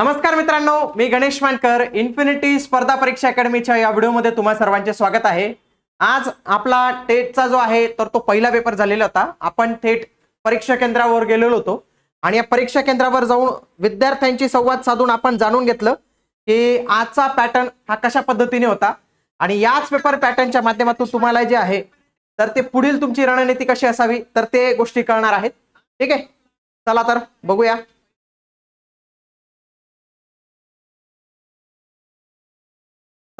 नमस्कार मित्रांनो मी गणेश मानकर इन्फिनिटी स्पर्धा परीक्षा अकॅडमीच्या या व्हिडिओमध्ये तुम्हा सर्वांचे स्वागत आहे. आज आपला टेटचा जो आहे तर तो पहिला पेपर झालेला होता. आपण थेट परीक्षा केंद्रावर गेलेलो होतो. आणि या परीक्षा केंद्रावर जाऊन विद्यार्थ्यांशी संवाद साधून आपण जाणून घेतलं की आजचा पॅटर्न हा कशा पद्धतीने होता. आणि याच पेपर पॅटर्नच्या माध्यमातून तुम्हाला जे आहे तर ते पुढील तुमची रणनीती कशी असावी तर ते गोष्टी कळणार आहेत. ठीक आहे? चला तर बघूया.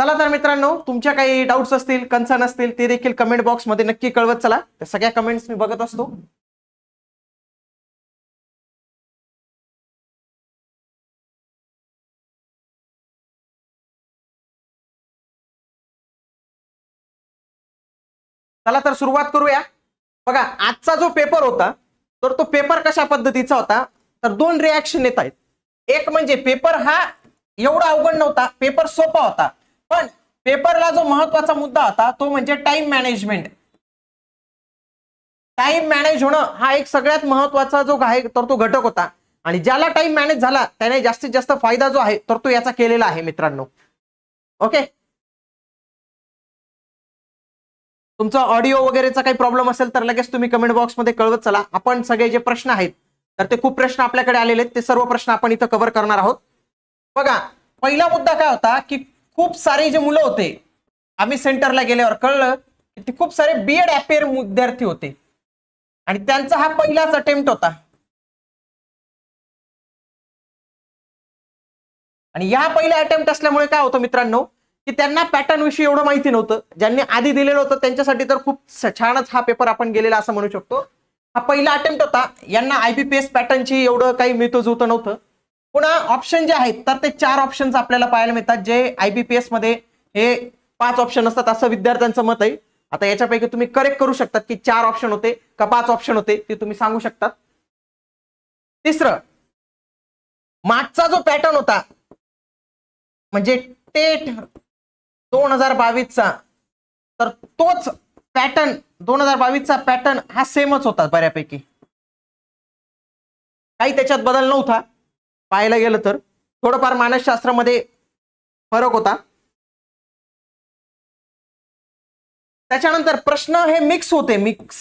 चला तर मित्रांनो तुमच्या काही डाऊट्स असतील कन्सर्न असतील ते देखील कमेंट बॉक्समध्ये नक्की कळवत चला. त्या सगळ्या कमेंट्स मी बघत असतो. चला तर सुरुवात करूया. बघा आजचा जो पेपर होता तर तो पेपर कशा पद्धतीचा होता? तर दोन रिॲक्शन येत आहेत. एक म्हणजे पेपर हा एवढा अवघड नव्हता पेपर सोपा होता. पण पेपरला जो महत्त्वाचा मुद्दा होता तो म्हणजे टाइम मॅनेजमेंट टाइम मॅनेज होणं हा एक सगळ्यात महत्त्वाचा जो आहे तर तो घटक होता. आणि ज्याला टाइम मॅनेज झाला त्याने जास्तीत जास्त फायदा जो आहे तर तो याचा केलेला आहे मित्रांनो. ओके तुमचा ऑडिओ वगैरेचा काही प्रॉब्लेम असेल तर लगेच तुम्ही कमेंट बॉक्समध्ये कळवत चला. आपण सगळे जे प्रश्न आहेत तर ते खूप प्रश्न आपल्याकडे आलेले आहेत. ते सर्व प्रश्न आपण इथं कव्हर करणार आहोत. बघा पहिला मुद्दा काय होता की खूप सारे जे मुलं होते आम्ही सेंटरला गेल्यावर कळलं की ते खूप सारे बीएड अपेअर विद्यार्थी होते. आणि त्यांचा हा पहिलाच अटेम्प्ट होता. आणि या पहिल्या अटेम्प्ट असल्यामुळे काय होतं मित्रांनो की त्यांना पॅटर्न विषयी एवढं माहिती नव्हतं. ज्यांनी आधी दिलेलं होतं त्यांच्यासाठी तर खूप छानच हा पेपर आपण गेलेला असं म्हणू शकतो. हा पहिला अटेम्प्ट होता. यांना आयबीपीएस पॅटर्नची एवढं काही मिळतं जुळतं नव्हतं. पुन्हा ऑप्शन जे आहेत तर ते चार ऑप्शन्स आपल्याला पाहायला मिळतात जे आयबीपीएसमध्ये हे पाच ऑप्शन असतात असं विद्यार्थ्यांचं मत आहे. आता याच्यापैकी तुम्ही करेक्ट करू शकतात की चार ऑप्शन होते का पाच ऑप्शन होते ते तुम्ही सांगू शकतात. तिसरं मागचा जो पॅटर्न होता म्हणजे टेट दोन हजार बावीसचा तर तोच पॅटर्न दोन हजार बावीसचा पॅटर्न हा सेमच होता बऱ्यापैकी. काही त्याच्यात बदल नव्हता. पाहायला गेलं तर थोडंफार मानसशास्त्रामध्ये फरक होता. त्याच्यानंतर प्रश्न हे मिक्स होते मिक्स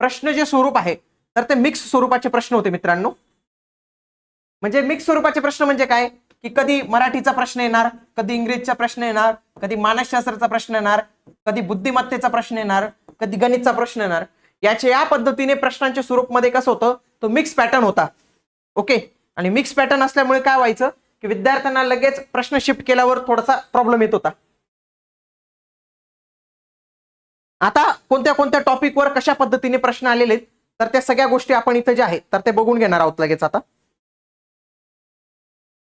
प्रश्न जे स्वरूप आहे तर ते मिक्स स्वरूपाचे प्रश्न होते मित्रांनो. म्हणजे मिक्स स्वरूपाचे प्रश्न म्हणजे काय? की कधी मराठीचा प्रश्न येणार कधी इंग्रजीचा प्रश्न येणार कधी मानसशास्त्राचा प्रश्न येणार कधी बुद्धिमत्तेचा प्रश्न येणार कधी गणितचा प्रश्न येणार. याच्या या पद्धतीने प्रश्नांच्या स्वरूपमध्ये कसं होतं? तो मिक्स पॅटर्न होता. ओके आणि मिक्स पॅटर्न असल्यामुळे काय व्हायचं? की विद्यार्थ्यांना लगेच प्रश्न शिफ्ट केल्यावर थोडासा प्रॉब्लेम येत होता. आता कोणत्या कोणत्या टॉपिकवर कशा पद्धतीने प्रश्न आलेले आहेत? तर त्या सगळ्या गोष्टी आपण इथं ज्या आहेत तर ते बघून घेणार आहोत लगेच आता.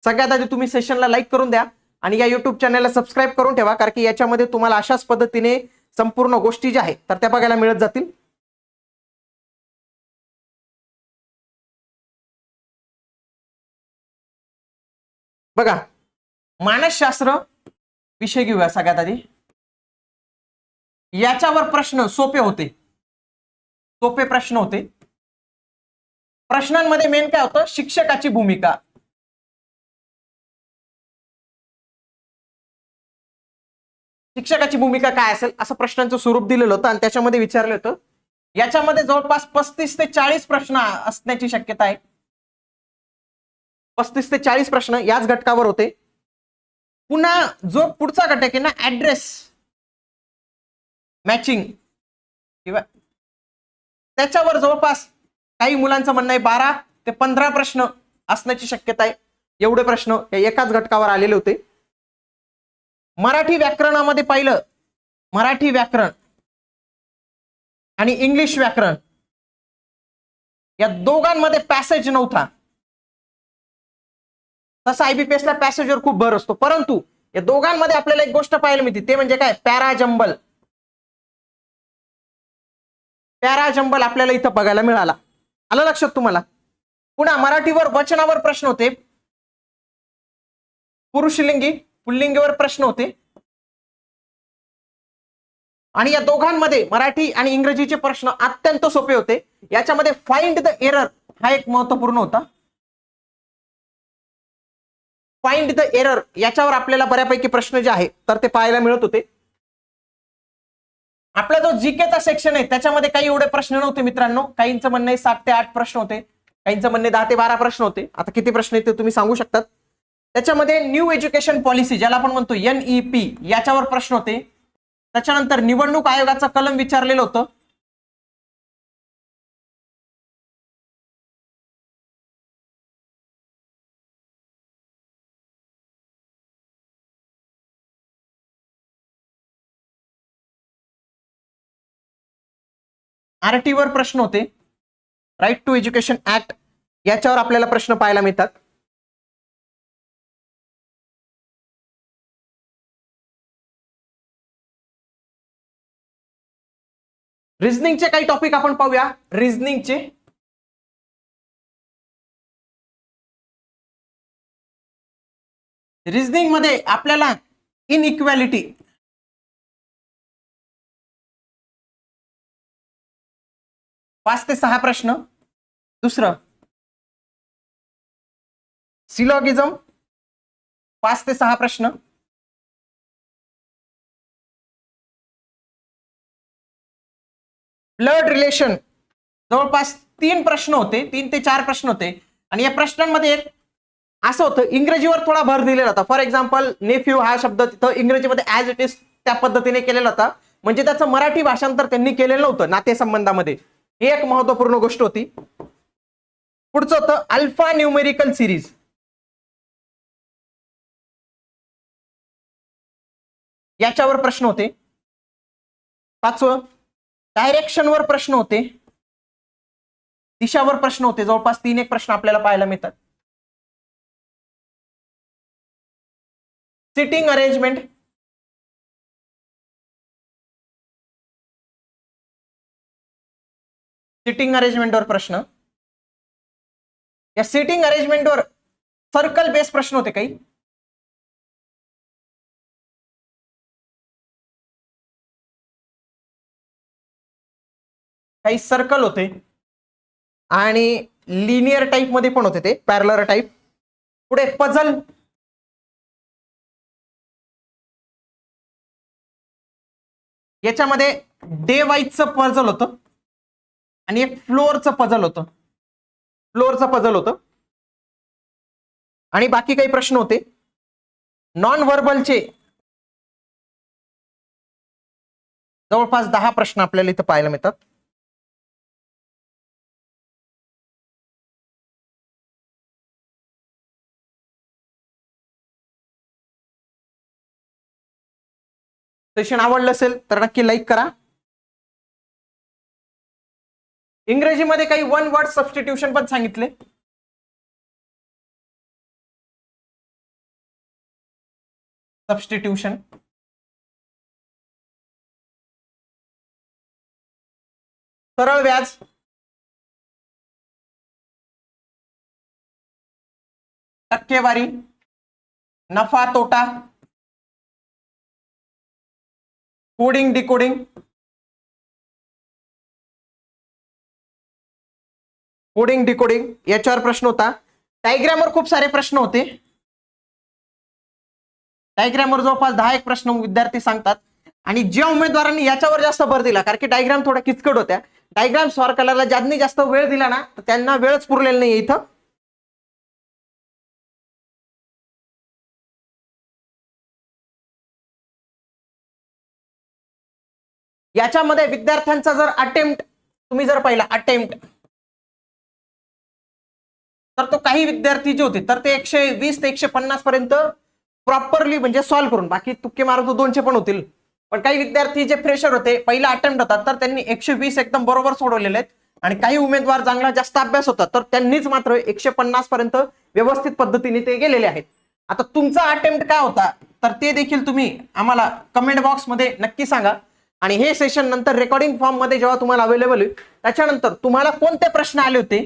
सगळ्यात आधी तुम्ही सेशनला लाईक करून द्या आणि या युट्यूब चॅनलला सबस्क्राईब करून ठेवा कारण की याच्यामध्ये तुम्हाला अशाच पद्धतीने संपूर्ण गोष्टी ज्या आहेत तर त्या बघायला मिळत जातील. बघा मानसशास्त्र विषय घेऊया सगळ्यात आधी. याच्यावर प्रश्न सोपे होते. सोपे प्रश्न होते. प्रश्नांमध्ये मेन काय होतं? शिक्षकाची भूमिका. शिक्षकाची भूमिका काय असेल? असं प्रश्नांचं स्वरूप दिलेलं होतं आणि त्याच्यामध्ये विचारलं होतं. याच्यामध्ये जवळपास पस्तीस ते चाळीस प्रश्न असण्याची शक्यता आहे. पस्तीस ते चाळीस प्रश्न याच घटकावर होते. पुन्हा जो पुढचा घटक आहे ना ऍड्रेस मॅचिंग किंवा त्याच्यावर जवळपास काही मुलांचं म्हणणं आहे बारा ते पंधरा प्रश्न असण्याची शक्यता आहे. एवढे प्रश्न या एकाच घटकावर आलेले होते. मराठी व्याकरणामध्ये पाहिलं मराठी व्याकरण आणि इंग्लिश व्याकरण या दोघांमध्ये पॅसेज नव्हता. तसा आयबीपीएस ला पॅसेजवर खूप भर असतो. परंतु या दोघांमध्ये आपल्याला एक गोष्ट पाहायला मिळते ते म्हणजे काय? पॅराजंबल. पॅरा जंबल आपल्याला इथं बघायला मिळाला. आलं लक्षात तुम्हाला? पुन्हा मराठीवर वचनावर प्रश्न होते. पुरुषलिंगी पुल्लिंगीवर प्रश्न होते. आणि या दोघांमध्ये मराठी आणि इंग्रजीचे प्रश्न अत्यंत सोपे होते. याच्यामध्ये फाइंड द एरर हा एक महत्त्वपूर्ण होता. फाइंड द एरर याच्यावर आपल्याला बऱ्यापैकी प्रश्न जे आहे तर ते पाहायला मिळत होते. आपला जो जीकेचा सेक्शन आहे त्याच्यामध्ये काही एवढे प्रश्न नव्हते मित्रांनो. काहींचं म्हणणं सात ते आठ प्रश्न होते. काहींचं म्हणणे दहा ते बारा प्रश्न होते. आता किती प्रश्न आहेत ते तुम्ही सांगू शकतात. त्याच्यामध्ये न्यू एज्युकेशन पॉलिसी ज्याला आपण म्हणतो एनईपी याच्यावर प्रश्न होते. त्याच्यानंतर निवडणूक आयोगाचं कलम विचारलेलं होतं. आरटी वर प्रश्न होते. राईट टू एज्युकेशन ऍक्ट याच्यावर आपल्याला प्रश्न पाहायला मिळतात. रिझनिंगचे काही टॉपिक आपण पाहूया. रिझनिंगचे रिझनिंगमध्ये आपल्याला इनइक्वॅलिटी पाच ते सहा प्रश्न. दुसरं. सिलॉगिझम. पाच ते सहा प्रश्न. Blood relation. जवळपास तीन प्रश्न होते तीन ते चार प्रश्न होते. आणि या प्रश्नांमध्ये एक असं होतं इंग्रजीवर थोडा भर दिलेला होता. फॉर एक्झाम्पल नेफ्यू हा शब्द तिथं इंग्रजीमध्ये ॲज इट इज त्या पद्धतीने केलेला होता. म्हणजे त्याचं मराठी भाषांतर त्यांनी केलेलं नव्हतं नातेसंबंधामध्ये. ही एक महत्त्वपूर्ण गोष्ट होती. पुढचं होतं अल्फा न्यूमेरिकल सिरीज. याच्यावर प्रश्न होते. पाचवं डायरेक्शनवर प्रश्न होते. दिशावर प्रश्न होते. जवळपास तीन एक प्रश्न आपल्याला पाहायला मिळतात. सिटिंग अरेंजमेंट सिटिंग अरेंजमेंटवर प्रश्न. या सिटिंग अरेंजमेंटवर सर्कल बेस प्रश्न होते काही. काही सर्कल होते. आणि लिनियर टाईपमध्ये पण होते ते पॅरलर टाईप पुढे पझल याच्यामध्ये डे वाईजचं पझल होतं. आणि एक फ्लोअरचं पझल होतं. फ्लोअरचं पझल होतं. आणि बाकी काही प्रश्न होते. नॉन व्हर्बलचे जवळपास दहा प्रश्न आपल्याला इथं पाहायला मिळतात. सेशन आवडलं असेल तर नक्की लाईक करा. इंग्रजीमध्ये काही वन वर्ड सबस्टिट्यूशन पण सांगितले. सबस्टिट्यूशन सरळ व्याज. टक्केवारी. नफा तोटा. कोडिंग डिकोडिंग कोडिंग डिकोडिंग याच्यावर प्रश्न होता. डायग्रामवर खूप सारे प्रश्न होते. डायग्रामवर जवळपास दहा एक प्रश्न विद्यार्थी सांगतात. आणि ज्या उमेदवारांनी याच्यावर जास्त भर दिला कारण की डायग्राम थोड्या किचकट होत्या. डायग्राम सॉर करायला ज्यांनी जास्त वेळ दिला ना तर त्यांना वेळच पुरलेला नाही इथं. याच्यामध्ये विद्यार्थ्यांचा जर अटेम्प्ट तुम्ही जर पाहिला अटेम्प्ट तर तो काही विद्यार्थी जे होते तर ते एकशे वीस ते एकशे पन्नास पर्यंत प्रॉपरली म्हणजे सॉल्व्ह करून बाकी तुक्के मारून तो दोनशे पण होतील. पण काही विद्यार्थी जे फ्रेशर होते पहिला अटेम्प्ट होतात तर त्यांनी एकशे वीस एकदम बरोबर सोडवलेले आहेत. आणि काही उमेदवार चांगला जास्त अभ्यास होता तर त्यांनीच मात्र एकशे पन्नास पर्यंत व्यवस्थित पद्धतीने ते गेलेले आहेत. आता तुमचा अटेम्प्ट काय होता? तर ते देखील तुम्ही आम्हाला कमेंट बॉक्समध्ये नक्की सांगा. आणि हे सेशन नंतर रेकॉर्डिंग फॉर्ममध्ये जेव्हा तुम्हाला अवेलेबल होईल त्याच्यानंतर तुम्हाला कोणते प्रश्न आले होते?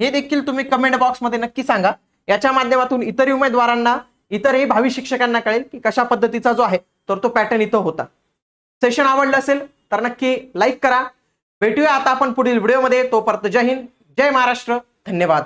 हे देखील तुम्ही कमेंट बॉक्समध्ये नक्की सांगा. याच्या माध्यमातून इतर उमेदवारांना इतरही भावी शिक्षकांना कळेल की कशा पद्धतीचा जो आहे तर तो पॅटर्न इथं होता. सेशन आवडलं असेल तर नक्की लाईक करा. भेटूया आता आपण पुढील व्हिडिओमध्ये तोपर्यंत जय हिंद जय महाराष्ट्र. धन्यवाद.